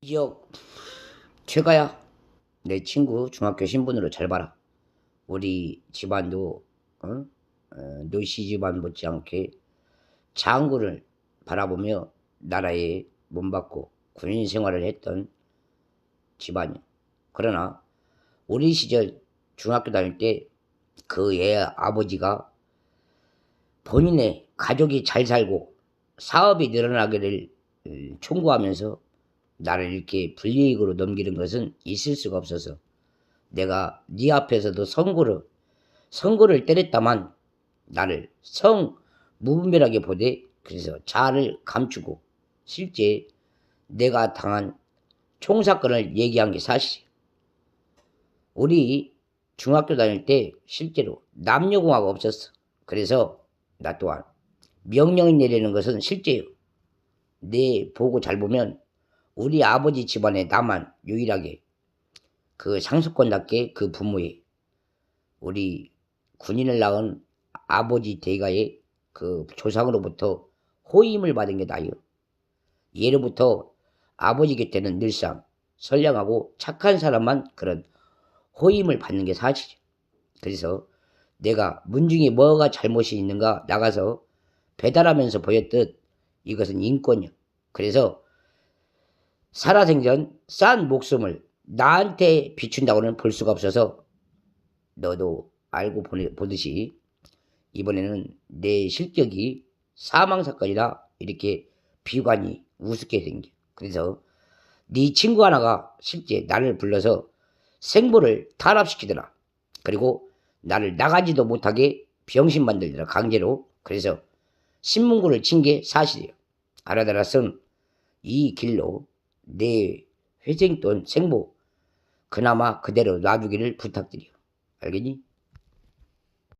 기억 최가야 내 친구 중학교 신분으로 잘 봐라. 우리 집안도 어? 어, 노시 집안 못지않게 장구를 바라보며 나라에 몸받고 군인 생활을 했던 집안이야 그러나 우리 시절 중학교 다닐 때 그 애 아버지가 본인의 가족이 잘 살고 사업이 늘어나기를 음, 촉구하면서 나를 이렇게 불이익으로 넘기는 것은 있을 수가 없어서 내가 네 앞에서도 선고를 선고를 때렸다만 나를 성 무분별하게 보되 그래서 자아를 감추고 실제 내가 당한 총사건을 얘기한 게 사실. 우리 중학교 다닐 때 실제로 남녀공화가 없었어. 그래서 나 또한 명령을 내리는 것은 실제요. 내 보고 잘 보면 우리 아버지 집안에 나만 유일하게 그 상속권답게 그 부모의 우리 군인을 낳은 아버지 대가의 그 조상으로부터 호임을 받은 게 나요. 예로부터 아버지 곁에는 늘상 선량하고 착한 사람만 그런 호임을 받는 게 사실이야. 그래서 내가 문중에 뭐가 잘못이 있는가 나가서 배달하면서 보였듯 이것은 인권이야. 그래서 살아생전 싼 목숨을 나한테 비춘다고는 볼 수가 없어서 너도 알고 보듯이 이번에는 내 실격이 사망사건이라 이렇게 비관이 우습게 생겨. 그래서 네 친구 하나가 실제 나를 불러서 생보를 탄압시키더라. 그리고 나를 나가지도 못하게 병신 만들더라 강제로. 그래서 신문고를 친 게 사실이에요. 알아들었음 이 길로 내 회생돈 생보 그나마 그대로 놔주기를 부탁드려. 알겠니?